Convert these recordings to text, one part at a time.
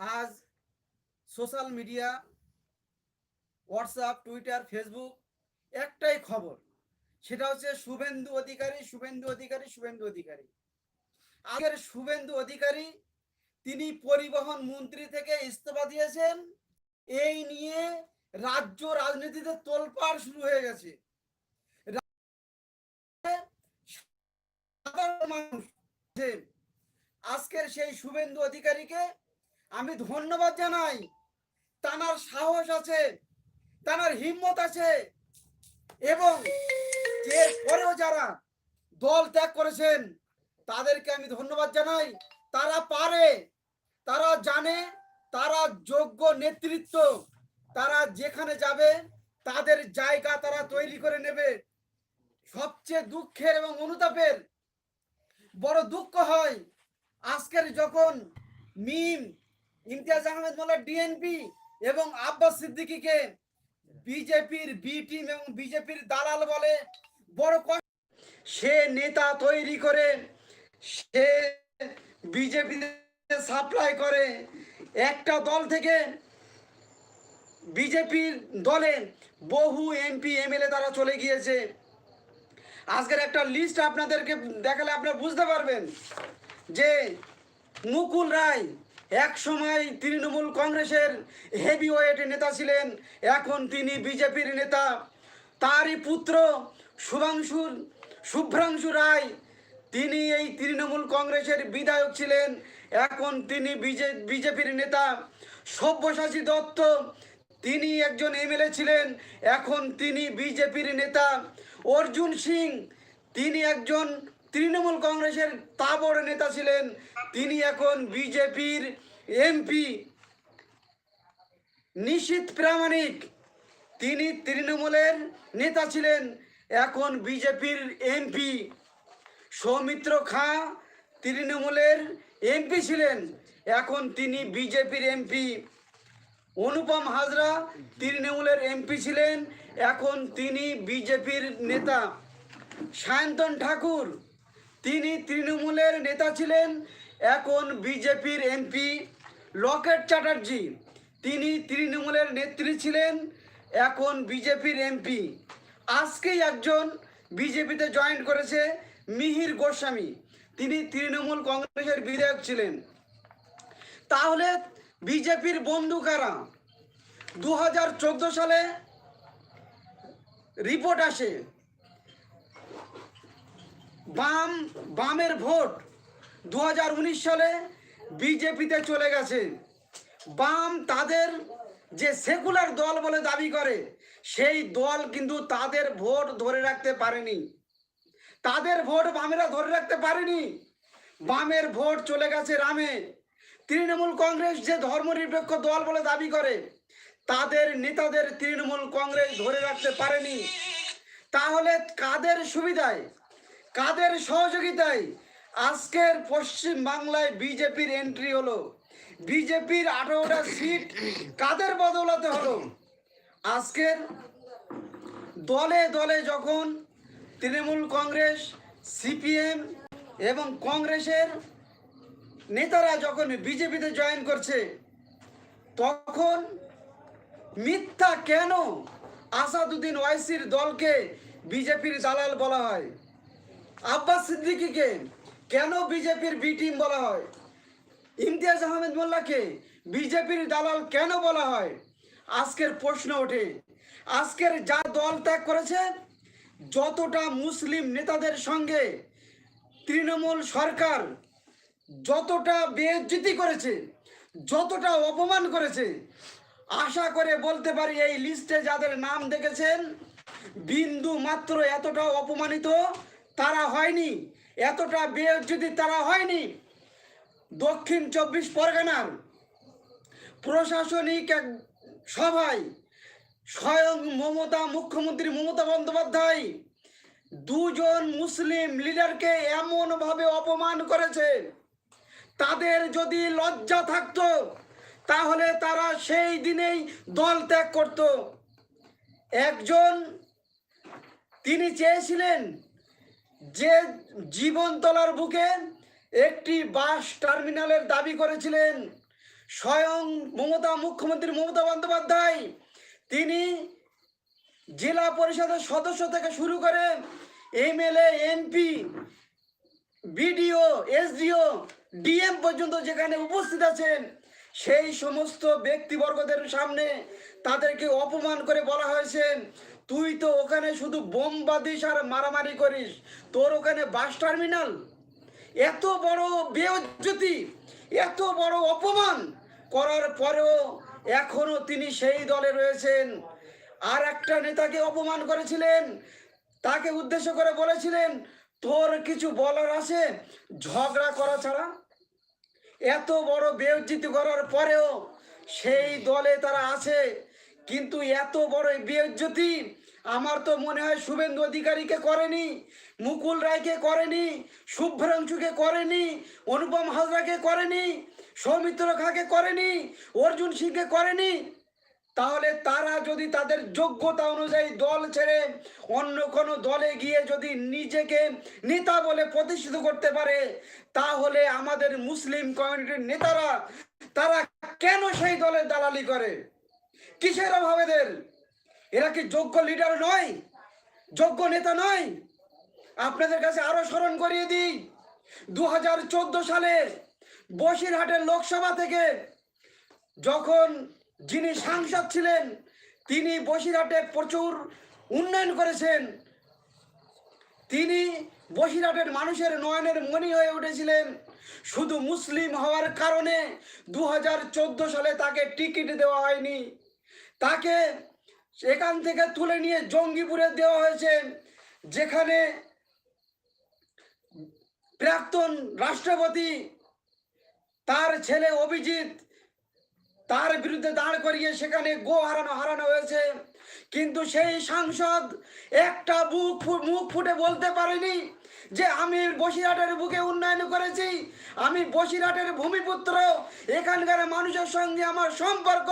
আজ social media, WhatsApp, Twitter, Facebook একটাই খবর। সেটা হচ্ছে শুভেন্দু অধিকারী শুভেন্দু অধিকারী শুভেন্দু অধিকারী। আগের শুভেন্দু অধিকারী তিনি পরিবহন মন্ত্রী থেকে ইস্তফা দিয়েছেন। এই নিয়ে রাজ্য রাজনীতিতে তোলপাড় শুরু হয়ে গেছে। মানুষ আজকের সেই শুভেন্দু অধিকারীকে আমি ধন্যবাদ জানাই। তানার সাহস আছে, তানার হিম্মত আছে এবং যে পরেও যারা দল ত্যাগ করেছেন, তাদেরকে আমি ধন্যবাদ জানাই। তারা পারে, তারা জানে, তারা যোগ্য নেতৃত্ব, তারা যেখানে যাবে, তাদের জায়গা তারা তৈরি করে নেবে। সবচেয়ে দুঃখের এবং অনুতাপের বড় দুঃখ হয়, আজকের যখন মিম ইমতিয়াজ আহমেদ মোল্লা ডিএনপি এবং আব্বাস সিদ্দিকীকে বিজেপির বি টিম এবং বিজেপির দালাল বলে বড় সে নেতা তৈরি করে, সে বিজেপিতে সাপ্লাই করে। একটা দল থেকে বিজেপির দলে বহু এমপি এমএলএ তারা চলে গিয়েছে। আজকের একটা লিস্ট আপনাদেরকে দেখালে আপনারা বুঝতে পারবেন যে মুকুল রায় এক সময় তৃণমূল কংগ্রেসের হেভি ওয়েটের নেতা ছিলেন, এখন তিনি বিজেপির নেতা। তারই পুত্র শুভাংশুর, শুভ্রাংশু রায়, তিনি এই তৃণমূল কংগ্রেসের বিধায়ক ছিলেন, এখন তিনি বিজে, বিজেপির নেতা। সব্যসাচী দত্ত, তিনি একজন এমএলএ ছিলেন, এখন তিনি বিজেপির নেতা। অর্জুন সিং, তিনি একজন তৃণমূল কংগ্রেসের তাবড় নেতা ছিলেন তিনি এখন বিজেপির এমপি। নিশীত প্রামাণিক তিনি তৃণমূলের নেতা ছিলেন, এখন বিজেপির এমপি। সৌমিত্র খাঁ তৃণমূলের এমপি ছিলেন, এখন তিনি বিজেপির এমপি। অনুপম হাজরা তৃণমূলের এমপি ছিলেন, এখন তিনি বিজেপির নেতা। সায়ন্তন ঠাকুর তিনি তৃণমূলের নেতা ছিলেন, এখন বিজেপির এমপি লকেট চ্যাটার্জি। তিনি তৃণমূলের নেত্রী ছিলেন, এখন বিজেপির এমপি। আজকেই একজন বিজেপিতে জয়েন করেছে মিহির গোস্বামী। তিনি তৃণমূল কংগ্রেসের বিধায়ক ছিলেন। তাহলে বিজেপির বন্ধু কারা? দু সালে রিপোর্ট আসে বাম, বামের ভোট দু হাজার উনিশ সালে বিজেপিতে চলে গেছে। বাম তাদের যে সেকুলার দল বলে দাবি করে, সেই দল কিন্তু তাদের ভোট ধরে রাখতে পারেনি। তাদের ভোট বামেরা ধরে রাখতে পারেনি। বামের ভোট চলে গেছে রামে। তৃণমূল কংগ্রেস যে ধর্মনিরপেক্ষ দল বলে দাবি করে, তাদের নেতাদের তৃণমূল কংগ্রেস ধরে রাখতে পারেনি। তাহলে কাদের সুবিধায় কাদের সহযোগিতায় আজকের পশ্চিম বাংলায় বিজেপির এন্ট্রি হলো? বিজেপির আঠারোটা সিট কাদের বদলাতে হলো? আজকের দলে দলে যখন তৃণমূল কংগ্রেস, সিপিএম এবং কংগ্রেসের নেতারা যখন বিজেপিতে জয়েন করছে, তখন মিথ্যা কেন আসাদুদ্দিন ওয়াইসির দলকে বিজেপির দালাল বলা হয়? আব্বাস সিদ্দিকিকে কেন বিজেপির বি টিম বলা হয়? ইমতিয়াজ আহমেদ মোল্লাকে বিজেপির দালাল কেন বলা হয়? আজকের প্রশ্ন ওঠে, আজকের যা দল ত্যাগ করেছে, যতটা মুসলিম নেতাদের সঙ্গে তৃণমূল সরকার যতটা বেজ্জিতি করেছে, যতটা অপমান করেছে, আশা করে বলতে পারি এই লিস্টে যাদের নাম দেখেছেন, বিন্দু মাত্র এতটা অপমানিত তারা হয়নি। এতটা বেজ্জিতি তারা হয়নি, দক্ষিণ চব্বিশ পরগনার প্রশাসনিক এক সভায় স্বয়ং মমতা, মুখ্যমন্ত্রী মমতা বন্দ্যোপাধ্যায় দুজন মুসলিম লিডারকে এমনভাবে অপমান করেছে। তাদের যদি লজ্জা থাকতো, তাহলে তারা সেই দিনেই দল ত্যাগ করত। একজন, তিনি চেয়েছিলেন যে জীবনতলার বুকে একটি বাস টার্মিনালের দাবি করেছিলেন স্বয়ং মমতা মুখ্যমন্ত্রী মমতা বন্দ্যোপাধ্যায়। তিনি জেলা পরিষদের সদস্য থেকে শুরু করে MLA, MP, BDO, SDO, DM পর্যন্ত যেখানে উপস্থিত আছেন, সেই সমস্ত ব্যক্তিবর্গদের সামনে তাদেরকে অপমান করে বলা হয়েছে। তুই তো ওখানে শুধু বোম বাদিস আর মারামারি করিস। তোর ওখানে বাস টার্মিনাল? এত বড় বেজ্জতি, এত বড় অপমান করার পরেও এখনও তিনি সেই দলে রয়েছেন। আর একটা নেতাকে অপমান করেছিলেন, তাকে উদ্দেশ্য করে বলেছিলেন, তোর কিছু বলার আছে? ঝগড়া করা ছাড়া? এত বড় বেজ্জিত করার পরেও সেই দলে তারা আছে। কিন্তু এত বড় বেজ্জতি আমার তো মনে হয় শুভেন্দু অধিকারীকে করেনি, মুকুল রায়কে করেনি, শুভ্রাংশুকে করেনি, অনুপম হাজরাকে করেনি, সৌমিত্র খাকে করেনি, অর্জুন সিংকে করেনি। তাহলে তারা যদি তাদের যোগ্যতা অনুযায়ী দল ছেড়ে অন্য কোনো দলে গিয়ে যদি নিজেকে নেতা বলে প্রতিষ্ঠিত করতে পারে, তাহলে আমাদের মুসলিম কমিউনিটির নেতারা, তারা কেন সেই দলের দালালি করে? কিসের অভাব এদের? এরা কি যোগ্য লিডার নয়? যোগ্য নেতা নয়? আপনাদের কাছে আরও স্মরণ করিয়ে দিই। দু হাজার চোদ্দ সালে বসিরহাটের লোকসভা থেকে যখন যিনি সাংসদ ছিলেন, তিনি বসিরহাটে প্রচুর উন্নয়ন করেছেন। তিনি বসিরহাটের মানুষের নয়নের মণি হয়ে উঠেছিলেন। শুধু মুসলিম হওয়ার কারণে দু হাজার চোদ্দ সালে তাকে টিকিট দেওয়া হয়নি। তাকে এখান থেকে তুলে নিয়ে জঙ্গিপুরে দেওয়া হয়েছে, যেখানে প্রাক্তন রাষ্ট্রপতি তার ছেলে অভিজিৎ তার বিরুদ্ধে দাঁড় করিয়ে সেখানে গো হারানো হারানো হয়েছে। কিন্তু সেই সাংসদ একটা বুক মুখ ফুটে বলতে পারেনি। যে আমি বসিরহাটের বুকে উন্নয়ন করেছি, আমি বসিরহাটের ভূমিপুত্র, এখানকার মানুষের সঙ্গে আমার সম্পর্ক,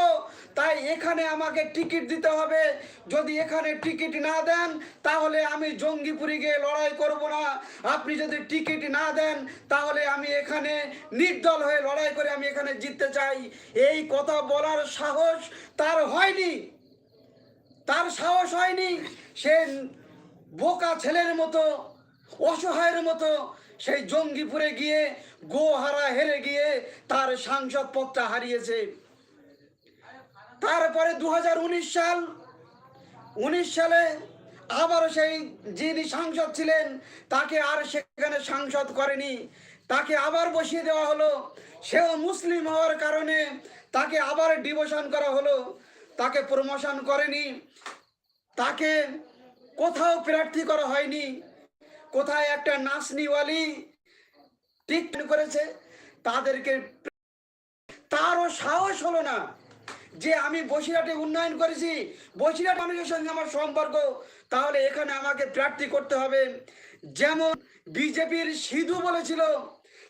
তাই এখানে আমাকে টিকিট দিতে হবে। যদি এখানে টিকিট না দেন, তাহলে আমি জঙ্গিপুরি গিয়ে লড়াই করব না। আপনি যদি টিকিট না দেন, তাহলে আমি এখানে নির্দল হয়ে লড়াই করে আমি এখানে জিততে চাই। এই কথা বলার সাহস তার হয়নি। তার সাহস হয়নি। সে বোকা ছেলের মতো অসহায়ের মতো সেই জঙ্গিপুরে গিয়ে গোহারা হেরে গিয়ে তার সাংসদ পদটা হারিয়েছে। তারপরে দু হাজার উনিশ সাল, উনিশ সালে আবার সেই যিনি সাংসদ ছিলেন, তাকে আর সেখানে সাংসদ করেনি। তাকে আবার বসিয়ে দেওয়া হলো। সেও মুসলিম হওয়ার কারণে তাকে আবার ডিভোশন করা হলো। তাকে প্রমোশন করেনি। তাকে কোথাও প্রার্থী করা হয়নি। কোথায় একটা নাচনিওয়ালি ঠিক করেছে, তাদেরকে তারও সাহস হলো না যে আমি বসিরহাটে উন্নয়ন করেছি। বসিরহাট মানুষের সঙ্গে আমার সম্পর্ক, তাহলে এখানে আমাকে প্রার্থী করতে হবে। যেমন বিজেপির সিধু বলেছিল,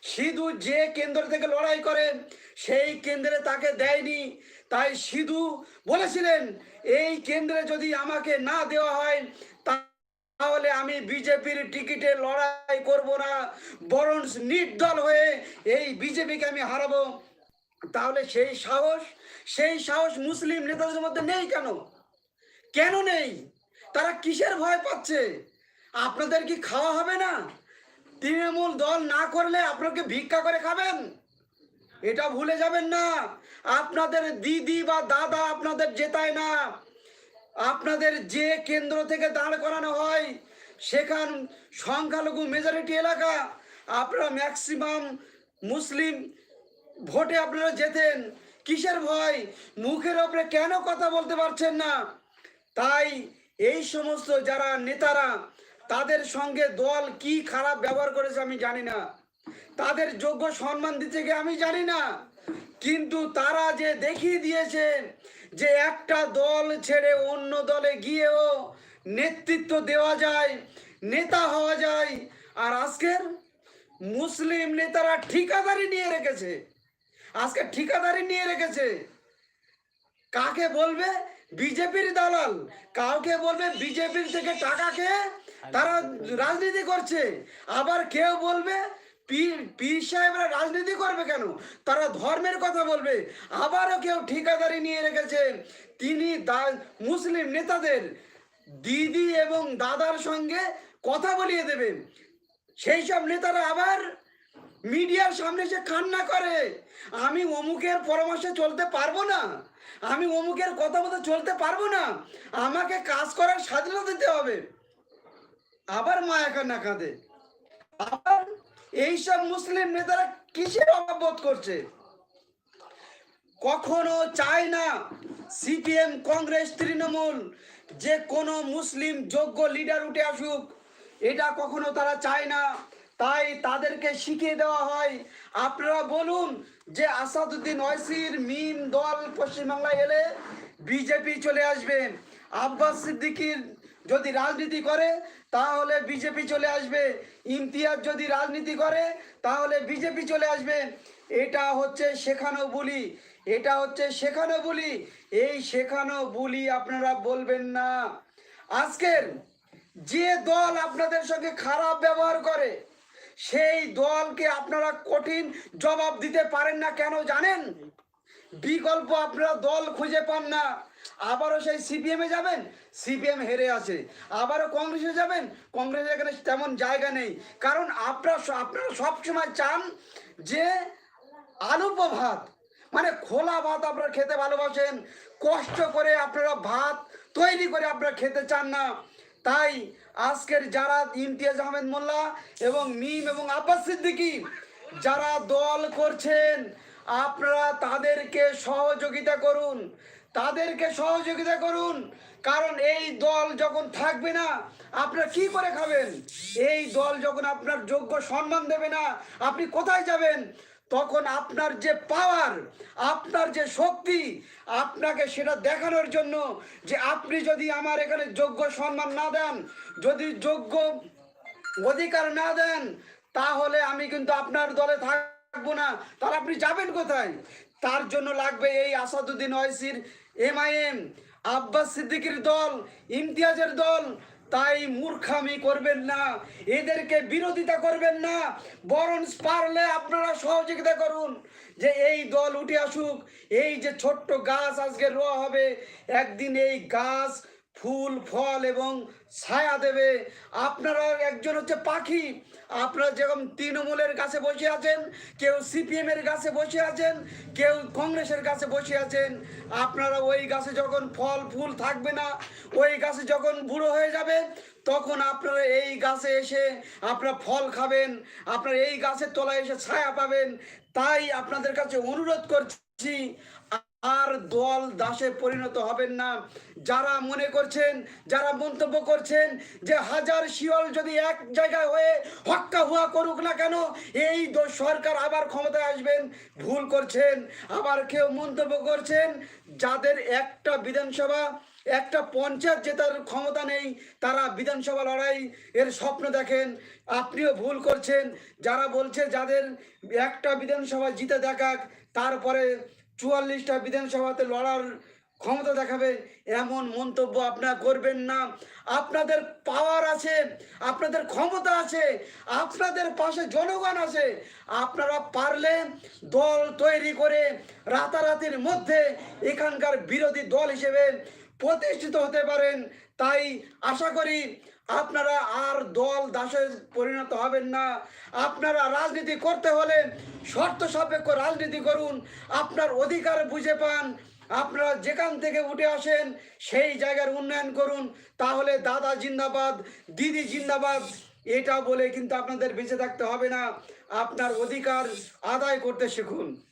সিধু যে কেন্দ্র থেকে লড়াই করে, সেই কেন্দ্রে তাকে দেয়নি। তাই সিধু বলেছিলেন, এই কেন্দ্রে যদি আমাকে না দেওয়া হয়, তা- তাহলে আমি বিজেপির টিকিটে লড়াই করব না। বরং নির্দল হয়ে এই বিজেপিকে আমি হারাবো। তাহলে সেই সাহস সেই সাহস মুসলিম নেতাদের মধ্যে নেই কেন? কেন নেই? তারা কিসের ভয় পাচ্ছে? আপনাদের কি খাওয়া হবে না? তৃণমূল দল না করলে আপনাকে ভিক্ষা করে খাবেন? এটা ভুলে যাবেন না। আপনাদের দিদি বা দাদা আপনাদের জেতায় না। আপনাদের যে কেন্দ্র থেকে দাঁড় করানো হয়, সেখান সংখ্যালঘু মেজরিটি এলাকা, আপনারা ম্যাক্সিমাম মুসলিম ভোটে আপনারা যেতেন কিসের ভয়? মুখের ওপরে কেন কথা বলতে পারছেন না? তাই এই সমস্ত যারা নেতারা, তাদের সঙ্গে দল কি খারাপ ব্যবহার করেছে আমি জানি না। তাদের যোগ্য সম্মান দিতে গিয়ে আমি জানি না। কিন্তু তারা যে দেখিয়ে দিয়েছে যে একটা দল ছেড়ে অন্য দলে গিয়েও নেতৃত্ব দেওয়া যায়, নেতা হওয়া যায়। আর আজকের মুসলিম নেতারা ঠিকাদারি নিয়ে রেখেছে। আজকে ঠিকাদারি নিয়ে রেখেছে। কাকে বলবে? বিজেপির দালাল। কাউকে বলবে বিজেপির থেকে টাকা খেয়ে তারা রাজনীতি করছে। আবার কেউ বলবে পীর পীর সাহেবরা রাজনীতি করবে কেন? তারা ধর্মের কথা বলবে। আবারও কেউ ঠিকাদারি নিয়ে রেখেছেন। তিনি মুসলিম নেতাদের দিদি এবং দাদার সঙ্গে কথা বলিয়ে দেবেন। সেই সব নেতারা আবার মিডিয়ার সামনে এসে কান্না করে। আমি অমুকের পরামর্শে চলতে পারব না। আমি অমুকের কথা মতো চলতে পারব না। আমাকে কাজ করার স্বাধীনতা দিতে হবে। আবার মায়া কান্না কাঁদে। আবার এইসব মুসলিম নেতারা কিসের অভাব বোধ করছে? কখনো চায় না সিপিএম, কংগ্রেস, তৃণমূল যে কোনো মুসলিম যোগ্য লিডার উঠে আসুক। এটা কখনো তারা চায় না। তাই তাদেরকে শিখিয়ে দেওয়া হয়। আপনারা বলুন যে আসাদুদ্দিন ওয়াইসির মিম দল পশ্চিমবাংলায় এলে বিজেপি চলে আসবে। আব্বাস সিদ্দিকির যদি রাজনীতি করে, তাহলে বিজেপি চলে আসবে। ইমতিয়াজ যদি রাজনীতি করে, তাহলে বিজেপি চলে আসবে। এটা হচ্ছে শেখানো বুলি। এটা হচ্ছে শেখানো বুলি। এই শেখানো বুলি আপনারা বলবেন না। আজকের যে দল আপনাদের সঙ্গে খারাপ ব্যবহার করে, সেই দলকে আপনারা কঠিন জবাব দিতে পারেন না কেন জানেন? বিকল্প আপনারা দল খুঁজে পান না। আবারও সেই সিপিএমে যাবেন, সিপিএম হেরে আছে। আবারও কংগ্রেসে যাবেন কংগ্রেসের এখানে তেমন জায়গা নেই। কারণ আপনারা আপনারা সবসময় চান যে আলু ভাত মানে খোলা ভাত আপনারা খেতে ভালোবাসেন, কষ্ট করে আপনারা ভাত তৈরি করে আপনারা খেতে চান না। তাই আজকের যারা ইমতিয়াজ আহমেদ মোল্লা এবং মিম এবং আব্বাস সিদ্দিকী, যারা দল করছেন, আপনারা তাদেরকে সহযোগিতা করুন। তাদেরকে সহযোগিতা করুন। কারণ এই দল যখন থাকবে না, আপনারা কি করে খাবেন? এই দল যখন আপনার যোগ্য সম্মান দেবে না, আপনি কোথায় যাবেন? তখন আপনার যে পাওয়ার আপনার যে শক্তি, আপনাকে সেটা দেখানোর জন্য যে আপনি যদি আমার এখানে যোগ্য সম্মান না দেন, যদি যোগ্য অধিকার না দেন, তাহলে আমি কিন্তু আপনার দলে থাকব না। তাহলে আপনি যাবেন কোথায়? তার জন্য লাগবে এই আসাদুদ্দিন ওয়াইসির এম আব্বাস সিদ্দিকির দল, ইমতিয়াজের দল, তাই মূর্খামি করবেন না। এদেরকে বিরোধিতা করবেন না। বরং পারলে আপনারা সহযোগিতা করুন। যে এই দল উঠে আসুক, এই যে ছোট্ট গাছ আজকে রোয়া হবে, একদিন এই গাছ ফুল, ফল এবং ছায়া দেবে। আপনারা একজন হচ্ছে পাখি। আপনারা যেরকম তৃণমূলের কাছে বসে আছেন, কেউ সিপিএম এর গাছে বসে আছেন, কেউ কংগ্রেসের কাছে বসে আছেন, আপনারা ওই গাছে যখন ফল, ফুল থাকবে না, ওই গাছে যখন বুড়ো হয়ে যাবে, তখন আপনারা এই গাছে এসে আপনারা ফল খাবেন, আপনারা এই গাছের তলায় এসে ছায়া পাবেন। তাই আপনাদের কাছে অনুরোধ করছি আর দল দাসে পরিণত হবেন না। যারা মনে করছেন, যারা মন্তব্য করছেন যে হাজার শিয়ল যদি এক জায়গায় হয়ে হক্কা হুয়া করুক না কেন, এই সরকার আবার ক্ষমতায় আসবেন, ভুল করছেন, আবার কেউ মন্তব্য করছেন, যাদের একটা বিধানসভা, একটা পঞ্চায়েত জেতার ক্ষমতা নেই, তারা বিধানসভা লড়াই, এর স্বপ্ন দেখেন, আপনিও ভুল করছেন, যারা বলছে যাদের একটা বিধানসভা জিতে দেখাক, তারপরে চুয়াল্লিশটা বিধানসভাতে লড়ার ক্ষমতা দেখাবে এমন মন্তব্য আপনারা করবেন না। আপনাদের পাওয়ার আছে, আপনাদের ক্ষমতা আছে, আপনাদের পাশে জনগণ আছে। আপনারা পারলে দল তৈরি করে রাতারাতির মধ্যে এখানকার বিরোধী দল হিসেবে প্রতিষ্ঠিত হতে পারেন। তাই আশা করি আপনারা আর দল দাসে পরিণত হবেন না। আপনারা রাজনীতি করতে হলে শর্ত সাপেক্ষ রাজনীতি করুন, আপনার অধিকার বুঝে পান, আপনারা যেখান থেকে উঠে আসেন, সেই জায়গার উন্নয়ন করুন। তাহলে দাদা জিন্দাবাদ, দিদি জিন্দাবাদ, এটা বলে কিন্তু আপনাদের বেঁচে থাকতে হবে না। আপনার অধিকার আদায় করতে শিখুন।